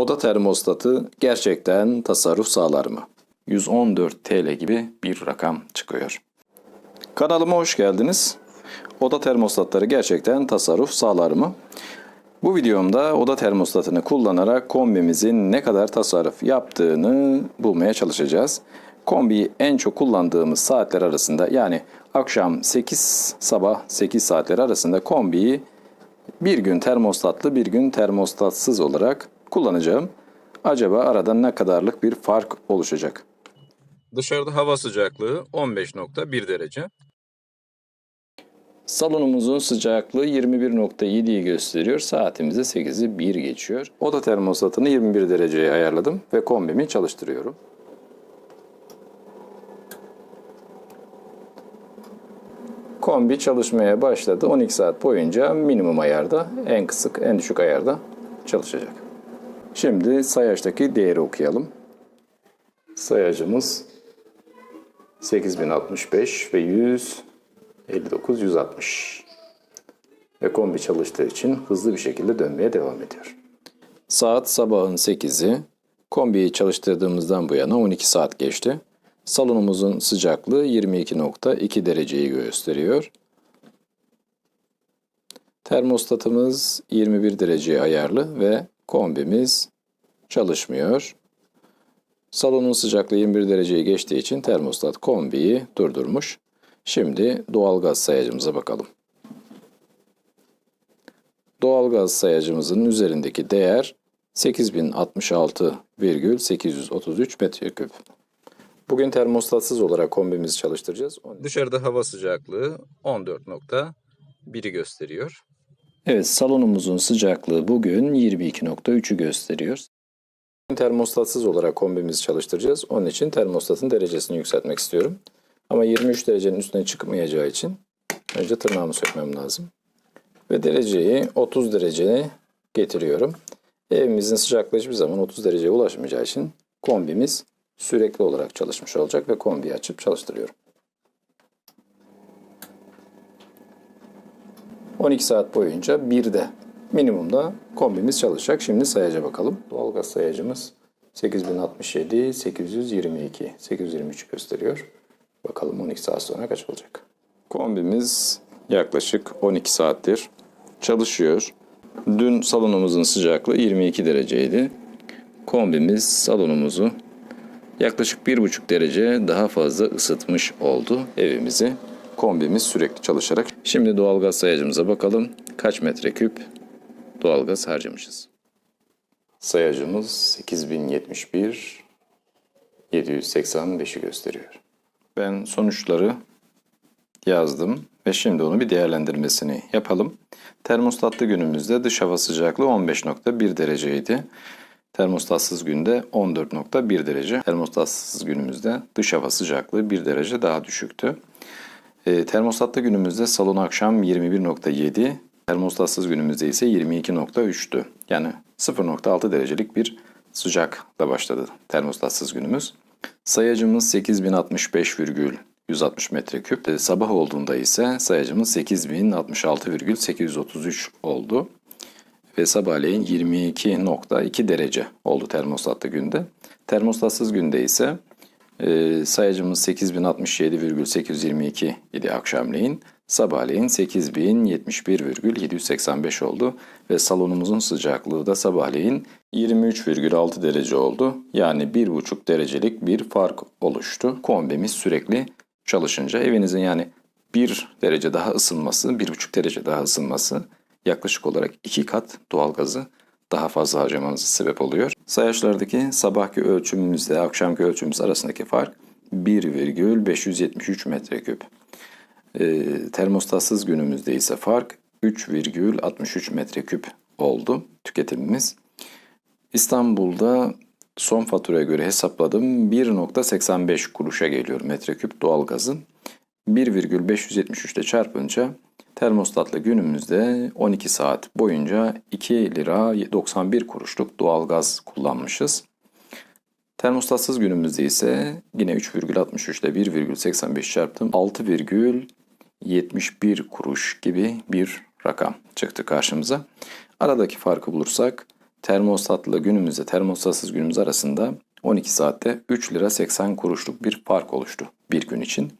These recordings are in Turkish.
Oda termostatı gerçekten tasarruf sağlar mı? 114 TL gibi bir rakam çıkıyor. Kanalıma hoş geldiniz. Oda termostatları gerçekten tasarruf sağlar mı? Bu videomda oda termostatını kullanarak kombimizin ne kadar tasarruf yaptığını bulmaya çalışacağız. Kombiyi en çok kullandığımız saatler arasında yani akşam 8 sabah 8 saatleri arasında kombiyi bir gün termostatlı bir gün termostatsız olarak kullanacağım. Acaba arada ne kadarlık bir fark oluşacak? Dışarıda hava sıcaklığı 15.1 derece. Salonumuzun sıcaklığı 21.7'yi gösteriyor. Saatimizde 8'i 1 geçiyor. Oda termostatını 21 dereceye ayarladım ve kombimi çalıştırıyorum. Kombi çalışmaya başladı. 12 saat boyunca minimum ayarda, en kısık, en düşük ayarda çalışacak. Şimdi sayaçtaki değeri okuyalım. Sayacımız 8065 ve 100 59 160 ve kombi çalıştığı için hızlı bir şekilde dönmeye devam ediyor. Saat sabahın 8'i. Kombiyi çalıştırdığımızdan bu yana 12 saat geçti. Salonumuzun sıcaklığı 22.2 dereceyi gösteriyor. Termostatımız 21 dereceye ayarlı ve kombimiz çalışmıyor. Salonun sıcaklığı 21 dereceyi geçtiği için termostat kombiyi durdurmuş. Şimdi doğalgaz sayacımıza bakalım. Doğalgaz sayacımızın üzerindeki değer 8066,833 metreküp. Bugün termostatsız olarak kombimizi çalıştıracağız. Dışarıda hava sıcaklığı 14.1'i gösteriyor. Evet, salonumuzun sıcaklığı bugün 22.3'ü gösteriyor. Termostatsız olarak kombimizi çalıştıracağız. Onun için termostatın derecesini yükseltmek istiyorum. Ama 23 derecenin üstüne çıkmayacağı için önce tırnağımı sökmem lazım. Ve dereceyi 30 dereceye getiriyorum. Evimizin sıcaklığı hiçbir zaman 30 dereceye ulaşmayacağı için kombimiz sürekli olarak çalışmış olacak ve kombiyi açıp çalıştırıyorum. 12 saat boyunca bir de minimumda kombimiz çalışacak. Şimdi sayaca bakalım. Doğalgaz sayacımız 8067, 822, 823 gösteriyor. Bakalım 12 saat sonra kaç olacak? Kombimiz yaklaşık 12 saattir çalışıyor. Dün salonumuzun sıcaklığı 22 dereceydi. Kombimiz salonumuzu yaklaşık 1,5 derece daha fazla ısıtmış oldu evimizi. Kombimiz sürekli çalışarak. Şimdi doğalgaz sayacımıza bakalım. Kaç metreküp doğalgaz harcamışız? Sayacımız 8071 785'i gösteriyor. Ben sonuçları yazdım ve şimdi onu bir değerlendirmesini yapalım. Termostatlı günümüzde dış hava sıcaklığı 15.1 dereceydi. Termostatsız günde 14.1 derece. Termostatsız günümüzde dış hava sıcaklığı 1 derece daha düşüktü. E, termostatlı günümüzde salon akşam 21.7, termostatsız günümüzde ise 22.3'tü. Yani 0.6 derecelik bir sıcakla başladı termostatsız günümüz. Sayacımız 8065,160 metreküp. E, sabah olduğunda ise sayacımız 8066,833 oldu. Ve sabahleyin 22.2 derece oldu termostatlı günde. Termostatsız günde ise e, sayacımız 8067,822 idi akşamleyin. Sabahleyin 8071,785 oldu ve salonumuzun sıcaklığı da sabahleyin 23,6 derece oldu. Yani 1,5 derecelik bir fark oluştu. Kombimiz sürekli çalışınca evinizin yani 1 derece daha ısınması, 1,5 derece daha ısınması yaklaşık olarak 2 kat doğalgazı daha fazla harcamanıza sebep oluyor. Sayaçlardaki sabahki ölçümümüzle akşamki ölçümümüz arasındaki fark 1,573 metreküp. E, termostatsız günümüzde ise fark 3,63 metreküp oldu tüketimimiz. İstanbul'da son faturaya göre hesapladım 1.85 kuruşa geliyor metreküp doğalgazın. 1,573 ile çarpınca termostatlı günümüzde 12 saat boyunca 2 lira 91 kuruşluk doğalgaz kullanmışız. Termostatsız günümüzde ise yine 3,63 ile 1,85 çarptım 6,71 kuruş gibi bir rakam çıktı karşımıza. Aradaki farkı bulursak termostatlı günümüzle termostatsız günümüz arasında 12 saatte 3 lira 80 kuruşluk bir fark oluştu bir gün için.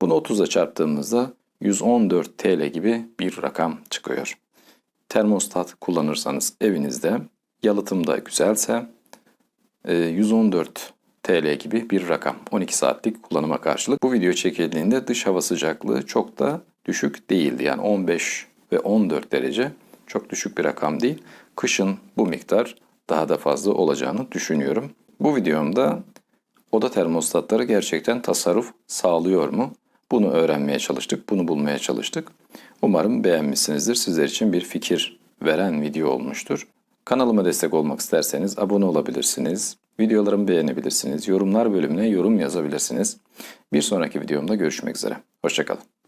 Bunu 30'a çarptığımızda 114 TL gibi bir rakam çıkıyor. Termostat kullanırsanız evinizde yalıtım da güzelse e, 114 TL gibi bir rakam 12 saatlik kullanıma karşılık. Bu video çekildiğinde dış hava sıcaklığı çok da düşük değildi. Yani 15 ve 14 derece çok düşük bir rakam değil. Kışın bu miktar daha da fazla olacağını düşünüyorum. Bu videomda oda termostatları gerçekten tasarruf sağlıyor mu? Bunu öğrenmeye çalıştık, bunu bulmaya çalıştık. Umarım beğenmişsinizdir. Sizler için bir fikir veren video olmuştur. Kanalıma destek olmak isterseniz abone olabilirsiniz. Videolarımı beğenebilirsiniz. Yorumlar bölümüne yorum yazabilirsiniz. Bir sonraki videomda görüşmek üzere. Hoşçakalın.